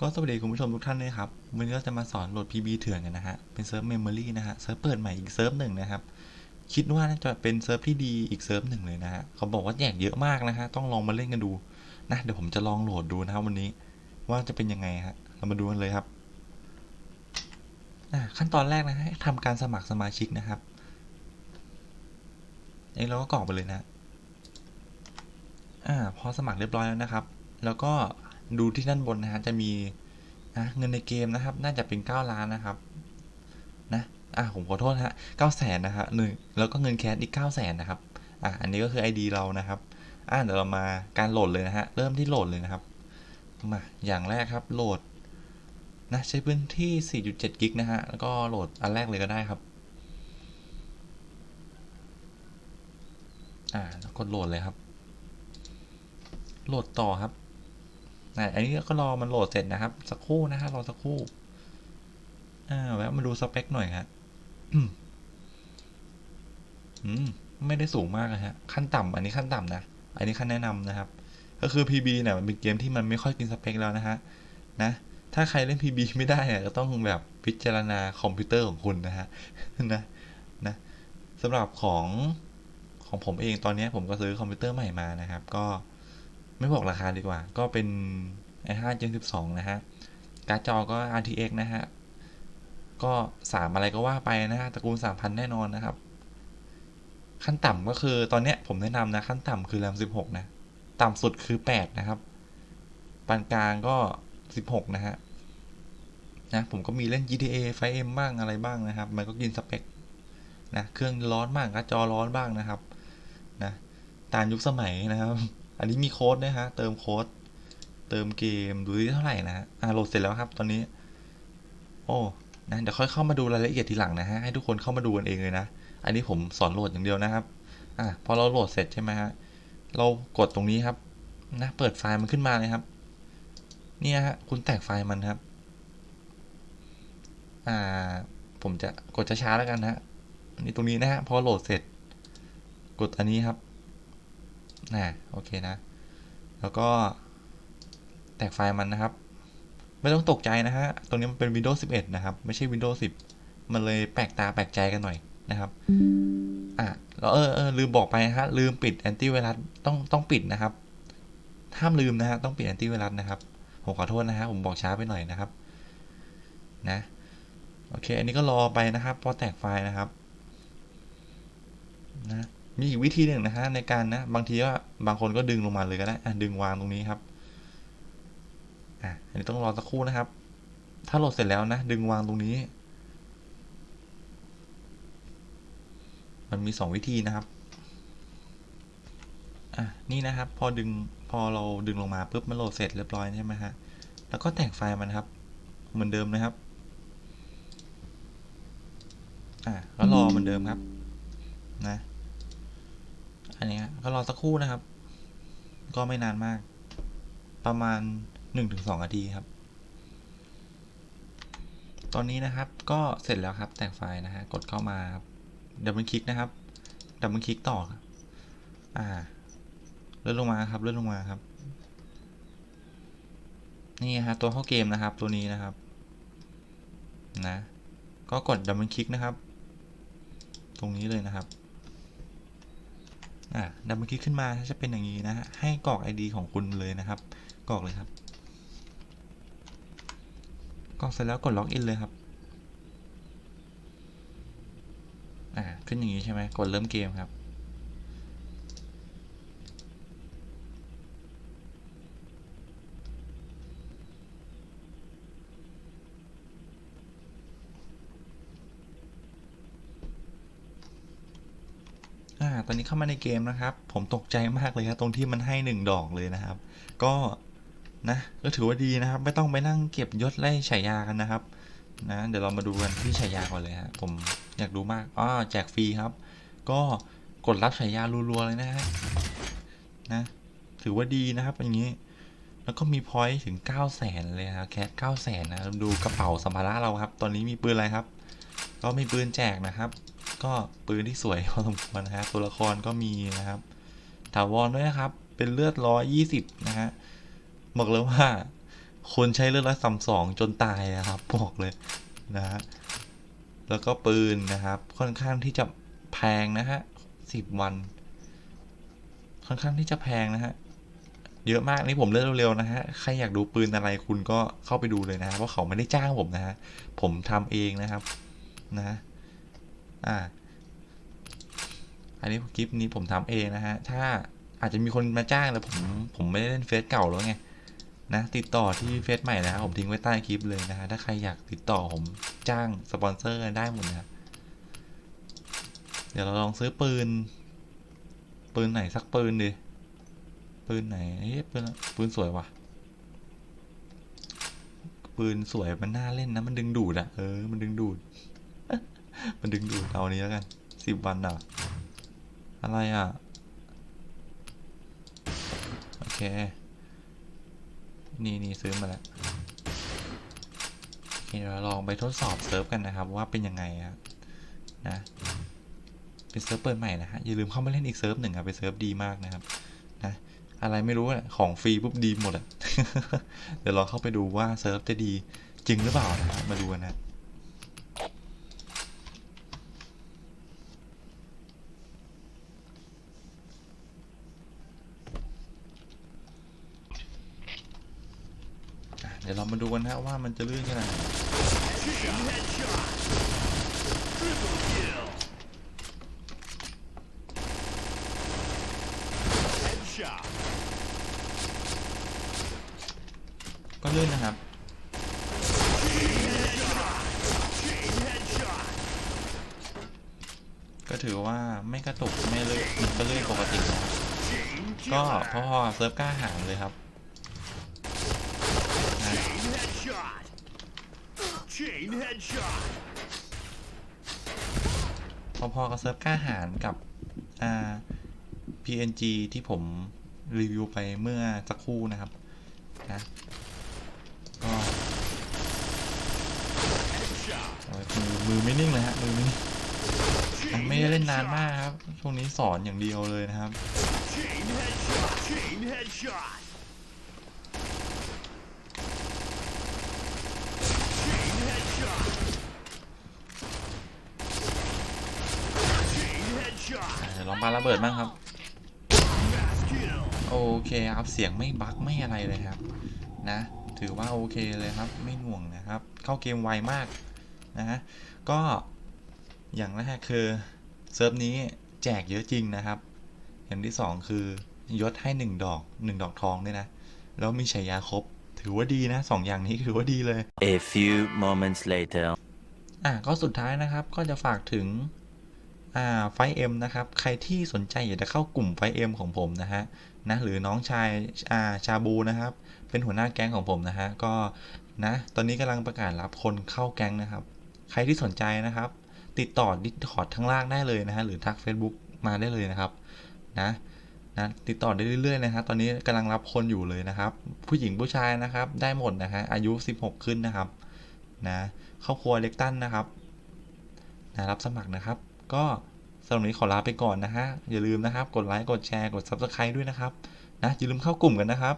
ก็สวัสดีคุณผู้ชมทุกท่านเลยครับวันนี้เราจะมาสอนโหลด PB เถื่อนกันนะฮะ เป็นเซิร์ฟเมมโมรีนะฮะ เซิร์ฟเปิดใหม่อีกเซิร์ฟหนึ่งนะครับ คิดว่าน่าจะเป็นเซิร์ฟที่ดีอีกเซิร์ฟหนึ่งเลยนะฮะ เขาบอกว่าแจกเยอะมากนะฮะ ต้องลองมาเล่นกันดูนะ เดี๋ยวผมจะลองโหลดดูนะครับวันนี้ ว่าจะเป็นยังไงฮะ เรามาดูกันเลยครับอะขั้นตอนแรกนะฮะทำการสมัครสมาชิกนะครับเอันนี้เราก็กรอกไปเลยนะ อ่า พอสมัครเรียบร้อยแล้วนะครับ แล้วก็ ดูที่ด้านบนนะฮะจะมีนะเงินในเกมนะครับ น่าจะเป็น 9 ล้านนะครับนะอ่าผมขอโทษนะฮะ9แสนนะฮะหนึ่งแล้วก็เงินแคสอีก9แสนนะครับอ่าอันนี้ก็คือ ID เรานะครับอ่าเดี๋ยวเรามาการโหลดเลยนะฮะเริ่มที่โหลดเลยนะครับมาอย่างแรกครับโหลดนะใช้พื้นที่ 4.7 กิกนะฮะ แล้วก็โหลดอันแรกเลยก็ได้ครับ อ่าแล้วกดโหลดเลยครับ โหลดต่อครับ อันนี้ก็รอมันโหลดเสร็จนะครับ สักครู่นะฮะรอสักครู่อ่าแวะมาดูสเปคหน่อยฮะอืมอืมไม่ได้สูงมากนะฮะ ขั้นต่ำอันนี้ขั้นต่ำนะ อันนี้ขั้นแนะนำนะครับ ก็คือ PB เนี่ยมันเป็นเกมที่มันไม่ค่อยกินสเปคแล้วนะฮะนะ ถ้าใครเล่น PB ไม่ได้เนี่ยก็ต้องแบบพิจารณาคอมพิวเตอร์ของคุณนะฮะนะนะสำหรับของของผมเองตอนนี้ผมก็ซื้อคอมพิวเตอร์ใหม่มานะครับ ก็ ไม่บอกราคาดีกว่า ก็เป็น i5 Gen 12 นะฮะ การ์ดจอก็ RTX นะฮะ ก็สามอะไรก็ว่าไปนะฮะ ตระกูล 3,000 แน่นอนนะครับ ขั้นต่ำก็คือตอนเนี้ยผมแนะนำนะ ขั้นต่ำคือ RAM 16 นะ ต่ำสุดคือ 8 นะครับ ปานกลางก็ 16 นะฮะ นะ ผมก็มีเล่น GTA 5M บ้างอะไรบ้างนะครับ มันก็กินสเปค นะ เครื่องร้อนบ้างการ์ดจอร้อนบ้างนะครับ นะ ตามยุคสมัยนะครับ อันนี้มีโค้ดนะฮะ เติมโค้ด เติมเกม ดูที่เท่าไหร่นะฮะอ่าโหลดเสร็จแล้วครับ ตอนนี้ โอ้นะเดี๋ยวค่อยเข้ามาดูรายละเอียดทีหลังนะฮะ ให้ทุกคนเข้ามาดูกันเองเลยนะ อันนี้ผมสอนโหลดอย่างเดียวนะครับ อ่าพอเราโหลดเสร็จใช่ไหมฮะ เรากดตรงนี้ครับ นะ เปิดไฟล์มันขึ้นมาเลยครับ เนี่ยฮะ คุณแตกไฟล์มันครับ อ่า ผมจะกดช้าๆแล้วกันนะฮะ อันนี้ตรงนี้นะฮะ พอโหลดเสร็จ กดอันนี้ครับ นะโอเคนะ แล้วก็แตกไฟล์มันนะครับ ไม่ต้องตกใจนะฮะ ตรงนี้มันเป็น Windows 11 นะครับ ไม่ใช่ Windows 10 มันเลยแปลกตาแปลกใจกันหน่อยนะครับ อะแล้วเออเออลืมบอกไปนะฮะ ลืมปิดแอนตี้ไวรัสต้องต้องปิดนะครับ ห้ามลืมนะฮะ ต้องปิดแอนตี้ไวรัสนะครับ ผมขอโทษนะฮะ ผมบอกช้าไปหน่อยนะครับ นะ โอเค อันนี้ก็รอไปนะครับ พอแตกไฟล์นะครับ นะ มีอีกวิธีหนึ่งนะฮะในการนะบางทีก็บางคนก็ดึงลงมาเลยก็ได้ดึงวางตรงนี้ครับอะอันนี้ต้องรอสักครู่นะครับ ถ้าโหลดเสร็จแล้วนะดึงวางตรงนี้ มันมีสองวิธีนะครับอะนี่นะครับพอดึงพอเราดึงลงมาปุ๊บมันโหลดเสร็จเรียบร้อยใช่ไหมฮะแล้วก็แตกไฟล์มันครับ เหมือนเดิมนะครับอะแล้วรอเหมือนเดิมครับ นะ อันนี้ก็รอสักครู่นะครับ ก็ไม่นานมาก ประมาณหนึ่งถึงสองนาทีครับ ตอนนี้นะครับก็เสร็จแล้วครับ แตกไฟล์นะฮะ กดเข้ามาดับเบิลคลิกนะครับ ดับเบิลคลิกต่อครับอ่า เลื่อนลงมาครับ เลื่อนลงมาครับ นี่ฮะตัวเข้าเกมนะครับ ตัวนี้นะครับ นะ ก็กดดับเบิลคลิกนะครับ ตรงนี้เลยนะครับ อ่าดับเบิลคลิกขึ้นมาจะเป็นอย่างนี้นะฮะให้กรอก ID ของคุณเลยนะครับ กรอกเลยครับ กรอกเสร็จแล้วกดล็อกอินเลยครับอ่าขึ้นอย่างนี้ใช่ไหมกดเริ่มเกมครับ ตอนนี้เข้ามาในเกมนะครับ ผมตกใจมากเลยครับตรงที่มันให้หนึ่งดอกเลยนะครับ ก็นะก็ถือว่าดีนะครับ ไม่ต้องไปนั่งเก็บยศไล่ฉายากันนะครับนะเดี๋ยวเรามาดูกันที่ฉายาก่อนเลยฮะผมอยากดูมากอ๋อแจกฟรีครับ ก็กดรับฉายารัวๆเลยนะฮะนะถือว่าดีนะครับอย่างนี้ แล้วก็มีพอยต์ถึง 9 0 0แสนเลยครับแคส9 0 0แสนนะดูกระเป๋าสัมภาระเราครับ ตอนนี้มีปืนอะไรครับ ก็มีปืนแจกนะครับ ก็ปืนที่สวยพอสมควรนะฮะตัวละครก็มีนะครับถาวรด้วยนะครับ เป็นเลือดร้อยยี่สิบนะฮะบอกเลยว่า คนใช้เลือดร้อยสามสองจนตายอะครับบอกเลยนะฮะแล้วก็ปืนนะครับค่อนข้างที่จะแพงนะฮะสิบวัน ค่อนข้างที่จะแพงนะฮะเยอะมากนี่ผมเลือกเร็วๆนะฮะ ใครอยากดูปืนอะไรคุณก็เข้าไปดูเลยนะเพราะเขาไม่ได้จ้างผมนะฮะ ผมทำเองนะครับ นะ อ่า อันนี้คลิปนี้ผมทำเองนะฮะ ถ้าอาจจะมีคนมาจ้างแล้วผมผมไม่ได้เล่นเฟซเก่าแล้วไงนะติดต่อที่เฟซใหม่นะครับผมทิ้งไว้ใต้คลิปเลยนะฮะถ้าใครอยากติดต่อผมจ้างสปอนเซอร์ได้หมดนะฮะเดี๋ยวเราลองซื้อปืน ปืนไหนสักปืนดิปืนไหนเฮ้ยปืนปืนสวยว่ะ ปืนสวยมันน่าเล่นนะมันดึงดูดอะเออมันดึงดูด มันดึงดูดเอานี้แล้วกันสิบวันอะ อะไรอะ โอเค นี่นี่ซื้อมาแล้วโอเคเดี๋ยวเราลองไปทดสอบเซิร์ฟกันนะครับว่าเป็นยังไงครับนะเป็นเซิร์ฟเปิดใหม่นะฮะอย่าลืมเข้ามาเล่นอีกเซิร์ฟหนึ่งครับเป็นเซิร์ฟดีมากนะครับนะอะไรไม่รู้อะของฟรีปุ๊บดีหมดอะเดี๋ยวลองเข้าไปดูว่าเซิร์ฟจะดีจริงหรือเปล่านะมาดูกันนะ ดี๋ยวเรามาดูกันนะว่ามันจะลื่นขนาดไหน Headshot. ก็ลื่นนะครับก็ถือว่าไม่กระตุกไม่เลื่นมันก็เลื่อนปกตินะก็พอๆเซิร์ฟกล้าหารเลยครับ headshot. Chain headshot. พอๆกับเซิร์ฟกล้าหารกับอ่า PNG ที่ผมรีวิวไปเมื่อสักครู่นะครับนะก็ Headshot. โอ้ยมือมือไม่นิ่งเลยฮะมือไม่นิ่งอะ Chain ไม่ได้เล่นนาน headshot. มากครับช่วงนี้สอนอย่างเดียวเลยนะครับ Chain headshot. Chain headshot. Chain headshot. Chain headshot. อะเดี๋ยว ลองปาระเบิดบ้างครับ โอเคครับเสียงไม่บั๊กไม่อะไรเลยครับ นะ ถือว่าโอเคเลยครับ ไม่หน่วงนะครับ เข้าเกมไวมากนะฮะก็อย่างแรกคือเซิร์ฟนี้แจกเยอะจริงนะครับ อย่างที่สองคือยศให้หนึ่งดอกหนึ่งดอกทองด้วยนะ แล้วมีฉายาครบ ถือว่าดีนะสองอย่างนี้ถือว่าดีเลย A few moments later. อะก็สุดท้ายนะครับก็จะฝากถึงอ่าไฟเอ็มนะครับ ใครที่สนใจอยากจะเข้ากลุ่มไฟเอ็มของผมนะฮะนะหรือน้องชายอ่าชาบูนะครับ เป็นหัวหน้าแก๊งของผมนะฮะก็นะตอนนี้กำลังประกาศรับคนเข้าแก๊งนะครับ ใครที่สนใจนะครับ ติดต่อดิสคอร์ดข้างล่างได้เลยนะฮะหรือทัก Facebook มาได้เลยนะครับนะ นะติดต่อได้เรื่อยๆนะครับตอนนี้กำลังรับคนอยู่เลยนะครับ ผู้หญิงผู้ชายนะครับ ได้หมดนะฮะอายุ 16 ขึ้นนะครับนะครอบครัวเล็กตันนะครับนะรับสมัครนะครับ ก็สำหรับวันนี้ขอลาไปก่อนนะฮะอย่าลืมนะครับ กดไลค์กดแชร์กด Subscribe ด้วยนะครับนะอย่าลืมเข้ากลุ่มกันนะครับ